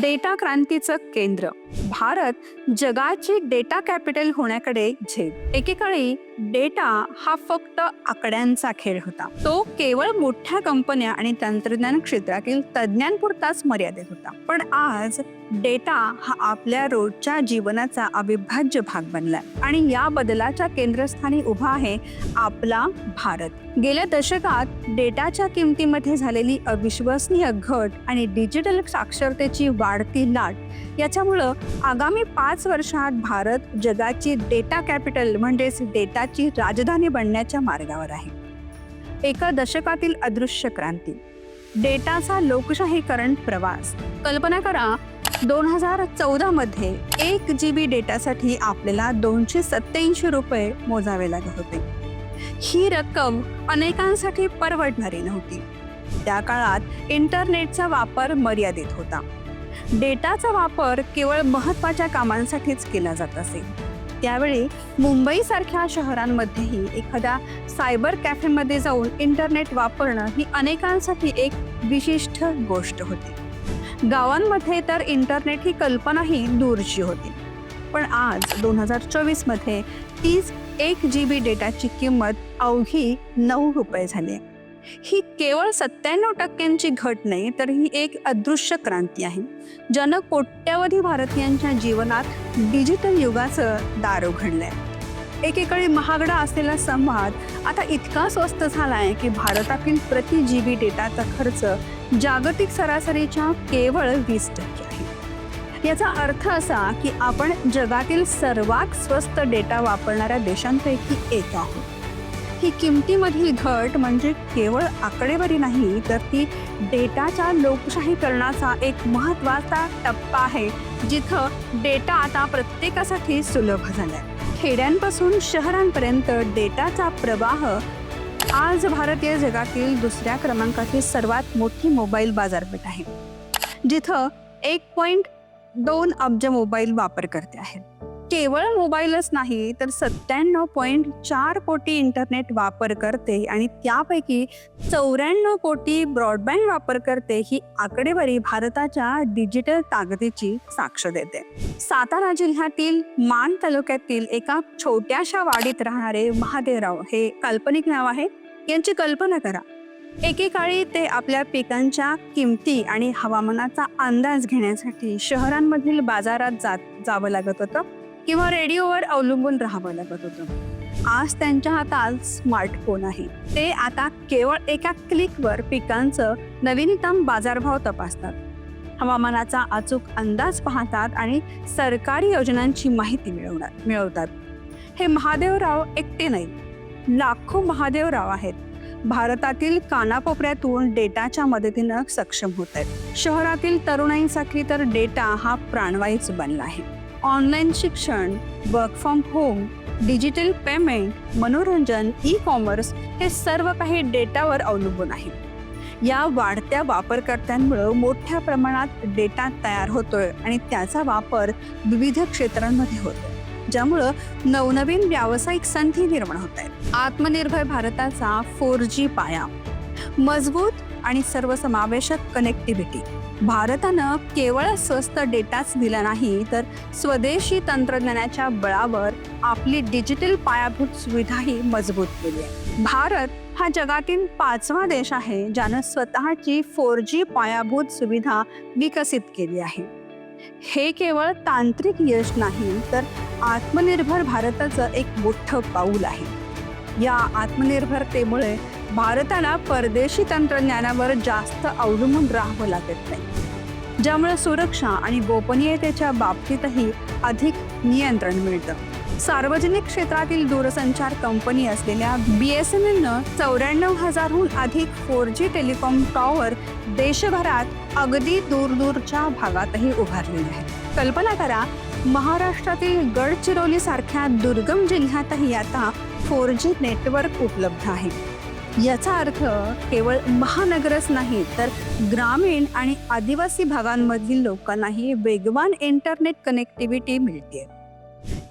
Data क्रांतीचं केंद्र. भारत जगाची data capital होण्याकडे झेप. एकेकाळी डेटा हा फक्त आकड्यांचा खेळ होता. तो केवळ मोठ्या कंपन्या आणि तंत्रज्ञान क्षेत्रातील तज्ज्ञांपुरताच मर्यादित होता. पण आज डेटा हा आपल्या रोजच्या जीवनाचा अविभाज्य भाग बनलाय आणि या बदलाच्या केंद्रस्थानी उभा आहे आपला भारत. गेल्या दशकात डेटाच्या किमतीमध्ये झालेली अविश्वसनीय घट आणि डिजिटल साक्षरतेची वाढती लाट याच्यामुळं आगामी पाच वर्षात भारत जगाची डेटा कॅपिटल म्हणजेच डेटा भारताची राजधानी बनण्याच्या मार्गावर आहे. एका दशकातील अदृश्य क्रांती. डेटाचा लोकशाहीकरण प्रवास. कल्पना करा दोन हजार चौदा मध्ये एक जी बी डेटासाठी आपल्याला दोनशे सत्याऐंशी रुपये मोजावे लागत होते. ही रक्कम अनेकांसाठी परवडणारी नव्हती. त्या काळात इंटरनेटचा वापर मर्यादित होता. डेटाचा वापर केवळ महत्त्वाच्या कामांसाठीच केला जात असे. त्यावेळी मुंबईसारख्या शहरांमध्येही एखाद्या सायबर कॅफेमध्ये जाऊन इंटरनेट वापरणं ही अनेकांसाठी एक विशिष्ट गोष्ट होती गावांमध्ये तर इंटरनेट ही कल्पनाही दूरची होती पण आज दोन हजार चोवीसमध्ये तीच एक जी बी डेटाची किंमत अवघी नऊ रुपये झाली आहे. ही केवळ सत्त्याण्णव टक्क्यांची घट नाही तर ही एक अदृश्य क्रांती आहे. ज्यानं कोट्यावधी भारतीयांच्या जीवनात डिजिटल युगाचं दार उघडलंय. एकीकडे महागडा असलेला संवाद आता इतका स्वस्त झाला आहे की भारतातील प्रति जी बी डेटाचा खर्च जागतिक सरासरीच्या केवळ वीस टक्के आहे. याचा अर्थ असा की आपण जगातील सर्वात स्वस्त डेटा वापरणाऱ्या देशांपैकी एक आहोत. ही किमतीमधील घट म्हणजे केवळ आकडेवारी नाही तर ती डेटाच्या लोकशाहीकरणाचा एक महत्त्वाचा टप्पा आहे जिथं डेटा आता प्रत्येकासाठी सुलभ झालाय. खेड्यांपासून शहरांपर्यंत डेटाचा प्रवाह आज भारतीय जगातील दुसऱ्या क्रमांकाची सर्वात मोठी मोबाईल बाजारपेठ आहे जिथं एक पॉईंट दोन अब्ज मोबाईल वापरकर्ते आहेत. केवळ मोबाईलच नाही तर सत्त्याण्णव पॉईंट चार कोटी इंटरनेट वापरकर्ते आणि त्यापैकी चौऱ्याण्णव कोटी ब्रॉडबँड वापरकर्ते ही आकडेवारी भारताच्या डिजिटल ताकदीची साक्ष देते. सातारा जिल्ह्यातील मान तालुक्यातील एका छोट्याशा वाडीत राहणारे महादेवराव हे काल्पनिक नाव आहे. यांची कल्पना करा. एकेकाळी ते आपल्या पिकांच्या किमती आणि हवामानाचा अंदाज घेण्यासाठी शहरांमधील बाजारात जात जावं लागत होतं. किंवा रेडिओवर अवलंबून राहावं लागत होतं. आज त्यांच्या हातात स्मार्टफोन आहे. ते आता केवळ एका क्लिकवर पिकांचं नवीनतम बाजारभाव तपासतात. हवामानाचा अचूक अंदाज पाहतात आणि सरकारी योजनांची माहिती मिळवणार मिळवतात. हे महादेवराव एकटे नाही. लाखो महादेवराव आहेत. भारतातील कानाकोपऱ्यातून डेटाच्या मदतीनं सक्षम होत आहेत. शहरातील तरुणाईसाठी तर डेटा हा प्राणवायूच बनला आहे. ऑनलाईन शिक्षण work from home digital payment मनोरंजन ई कॉमर्स हे सर्व काही डेटावर अवलंबून आहे. या वाढत्या वापरकर्त्यांमुळं मोठ्या प्रमाणात डेटा तयार होतोय आणि त्याचा वापर विविध क्षेत्रांमध्ये होतोय ज्यामुळं नवनवीन व्यावसायिक संधी निर्माण होत आहेत आत्मनिर्भर भारताचा फोर जी पाया मजबूत आणि सर्वसमावेशक कनेक्टिव्हिटी भारतानं केवळ स्वस्त डेटाच दिला नाही तर स्वदेशी तंत्रज्ञानाच्या बळावर आपली डिजिटल पायाभूत सुविधाही मजबूत केली आहे. भारत हा जगातील पाचवा देश आहे ज्यानं स्वतःची फोर जी पायाभूत सुविधा विकसित केली आहे. हे केवळ तांत्रिक यश नाही तर आत्मनिर्भर भारताचं एक मोठं पाऊल आहे. या आत्मनिर्भरतेमुळे भारताला परदेशी तंत्रज्ञानावर जास्त अवलंबून राहावं लागत नाही. ज्यामुळे सुरक्षा आणि गोपनीयतेच्या बाबतीतही अधिक नियंत्रण मिळतं. सार्वजनिक क्षेत्रातील दूरसंचार कंपनी असलेल्या बी एस एन एलनं चौऱ्याण्णव हजारहून अधिक फोर जी टेलिकॉम टॉवर देशभरात अगदी दूरदूरच्या भागातही उभारलेले आहेत. कल्पना करा महाराष्ट्रातील गडचिरोली सारख्या दुर्गम जिल्ह्यातही आता फोर जी नेटवर्क उपलब्ध आहे. याचा अर्थ केवळ महानगरच नाही तर ग्रामीण आणि आदिवासी भागांमधील लोकांनाही वेगवान इंटरनेट कनेक्टिव्हिटी मिळते.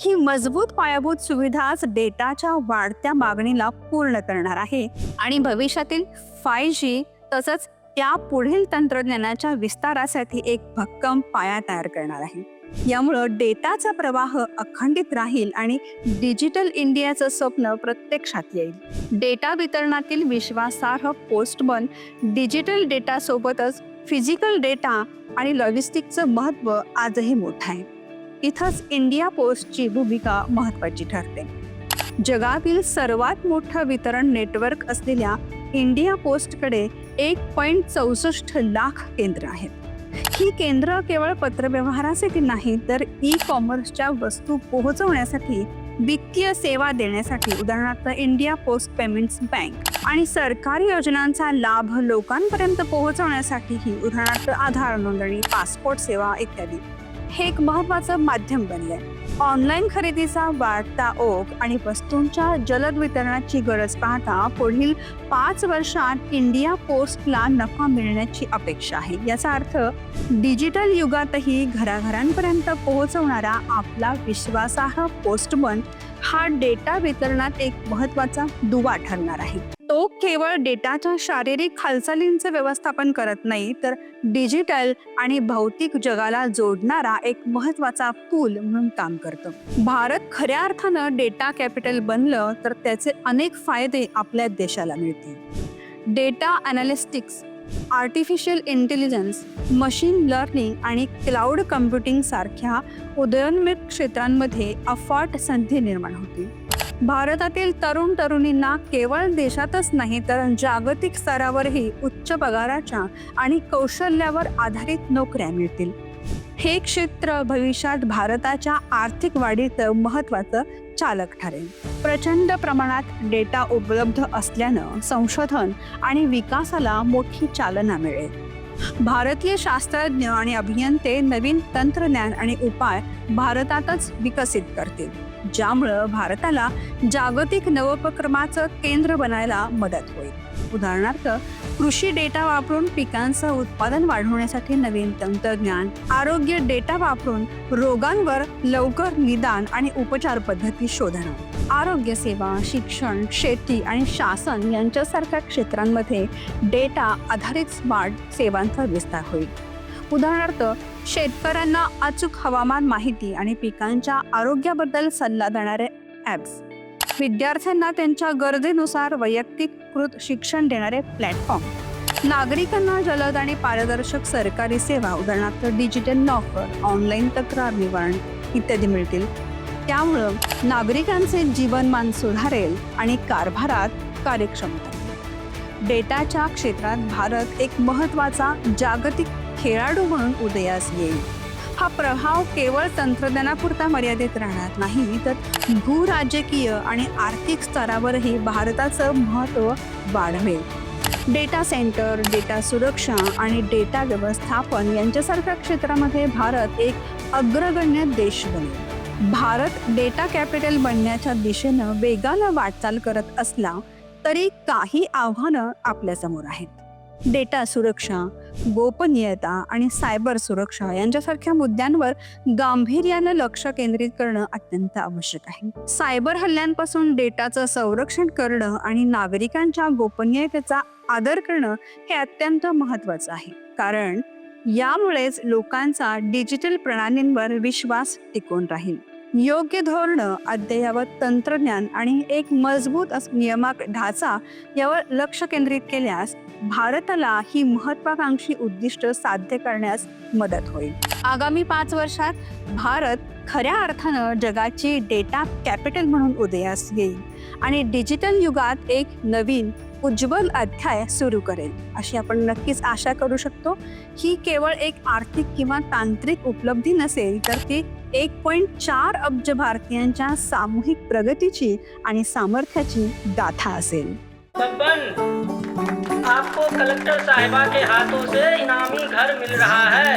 ही मजबूत पायाभूत सुविधाच डेटाच्या वाढत्या मागणीला पूर्ण करणार आहे आणि भविष्यातील फाय जी तसंच त्या पुढील तंत्रज्ञानाच्या विस्तारासाठी एक भक्कम पाया तयार करणार आहे. यामुळं डेटाचा प्रवाह अखंडित राहील आणि डिजिटल इंडियाचं स्वप्न प्रत्यक्षात येईल. डेटा वितरणातील विश्वासार्ह पोस्टमन डिजिटल डेटासोबतच फिजिकल डेटा आणि लॉजिस्टिकचं महत्त्व आजही मोठं आहे. इथंच इंडिया पोस्टची भूमिका महत्त्वाची ठरते. जगातील सर्वात मोठं वितरण नेटवर्क असलेल्या इंडिया पोस्टकडे एक पॉईंट चौसष्ट लाख केंद्र आहेत. ही केंद्र केवळ पत्रव्यवहारासाठी नाही तर ई कॉमर्सच्या वस्तू पोहोचवण्यासाठी वित्तीय सेवा देण्यासाठी उदाहरणार्थ इंडिया पोस्ट पेमेंट्स बँक आणि सरकारी योजनांचा लाभ लोकांपर्यंत पोहोचवण्यासाठीही उदाहरणार्थ आधार नोंदणी पासपोर्ट सेवा इत्यादी. हे एक महत्वाचं माध्यम बनलंय. ऑनलाईन खरेदीचा वाढता ओघ आणि वस्तूंच्या जलद वितरणाची गरज पाहता पुढील पाच वर्षात इंडिया पोस्टला नफा मिळण्याची अपेक्षा आहे. याचा अर्थ डिजिटल युगातही घराघरांपर्यंत पोहोचवणारा आपला विश्वासार्ह पोस्टमन हा डेटा वितरणात एक महत्त्वाचा दुवा ठरणार आहे. तो केवळ डेटाच्या शारीरिक हालचालींचे व्यवस्थापन करत नाही तर डिजिटल आणि भौतिक जगाला जोडणारा एक महत्त्वाचा पूल म्हणून काम करतो. भारत खऱ्या अर्थानं डेटा कॅपिटल बनलं तर त्याचे अनेक फायदे आपल्या देशाला मिळतील. Data analytics artificial intelligence machine learning आणि क्लाउड कम्प्युटिंग सारख्या उदयोन्मुख क्षेत्रांमध्ये अफाट संधी निर्माण होतील भारतातील तरुण तरुणींना केवळ देशातच नाही तर जागतिक स्तरावरही उच्च पगाराच्या आणि कौशल्यावर आधारित नोकऱ्या मिळतील. हे क्षेत्र भविष्यात भारताच्या आर्थिक वाढीत महत्वाचं चालक ठरेल. प्रचंड प्रमाणात डेटा उपलब्ध असल्यानं संशोधन आणि विकासाला मोठी चालना मिळेल. भारतीय शास्त्रज्ञ आणि अभियंते नवीन तंत्रज्ञान आणि उपाय भारतातच विकसित करतील. ज्यामुळं भारताला जागतिक नवोपक्रमाचं केंद्र बनायला मदत होईल. उदाहरणार्थ कृषी डेटा वापरून पिकांचं उत्पादन वाढवण्यासाठी नवीन तंत्रज्ञान आरोग्य डेटा वापरून रोगांवर लवकर निदान आणि उपचार पद्धती शोधणं आरोग्य सेवा शिक्षण शेती आणि शासन यांच्यासारख्या क्षेत्रांमध्ये डेटा आधारित स्मार्ट सेवांचा विस्तार होईल. उदाहरणार्थ शेतकऱ्यांना अचूक हवामान माहिती आणि पिकांच्या आरोग्याबद्दल सल्ला देणारे ॲप्स विद्यार्थ्यांना त्यांच्या गरजेनुसार वैयक्तिकृत शिक्षण देणारे प्लॅटफॉर्म नागरिकांना जलद आणि पारदर्शक सरकारी सेवा उदाहरणार्थ डिजिटल नॉकर ऑनलाईन तक्रार निवारण इत्यादी मिळतील. त्यामुळं नागरिकांचे जीवनमान सुधारेल आणि कारभारात कार्यक्षमता. डेटाच्या क्षेत्रात भारत एक महत्त्वाचा जागतिक खेळाडू म्हणून उदयास येईल. हा प्रभाव केवळ तंत्रज्ञानापुरता मर्यादित राहणार नाही तर भूराजकीय आणि आर्थिक स्तरावरही भारताचं महत्त्व वाढवेल. डेटा सेंटर डेटा सुरक्षा आणि डेटा व्यवस्थापन यांच्यासारख्या क्षेत्रामध्ये भारत एक अग्रगण्य देश बनेल. भारत डेटा कॅपिटल बनण्याच्या दिशेनं वेगानं वाटचाल करत असला तरी काही आव्हानं आपल्यासमोर आहेत. डेटा सुरक्षा गोपनीयता आणि सायबर सुरक्षा यांच्यासारख्या मुद्द्यांवर गांभीर्यानं लक्ष केंद्रित करणं अत्यंत आवश्यक आहे. सायबर हल्ल्यांपासून डेटाचं संरक्षण करणं आणि नागरिकांच्या गोपनीयतेचा आदर करणं हे अत्यंत महत्वाचं आहे. कारण यामुळेच लोकांचा डिजिटल प्रणालींवर विश्वास टिकून राहील. योग्य धोरणं अद्ययावत तंत्रज्ञान आणि एक मजबूत असं नियामक ढाचा यावर लक्ष केंद्रित केल्यास भारताला ही महत्वाकांक्षी उद्दिष्ट साध्य करण्यास मदत होईल. आगामी पाच वर्षात भारत खऱ्या अर्थानं जगाची डेटा कॅपिटल म्हणून उदयास येईल आणि डिजिटल युगात एक नवीन उज्ज्वल अध्याय सुरू करेल अशी आपण नक्कीच आशा करू शकतो. ही केवळ एक आर्थिक किंवा तांत्रिक उपलब्धी नसेल तर ती एक पॉईंट चार अब्ज भारतीयांच्या सामूहिक प्रगतीची आणि सामर्थ्याची गाथा असेल. आपको कलेक्टर साहिबा के हाथों से इनामी घर मिल रहा है।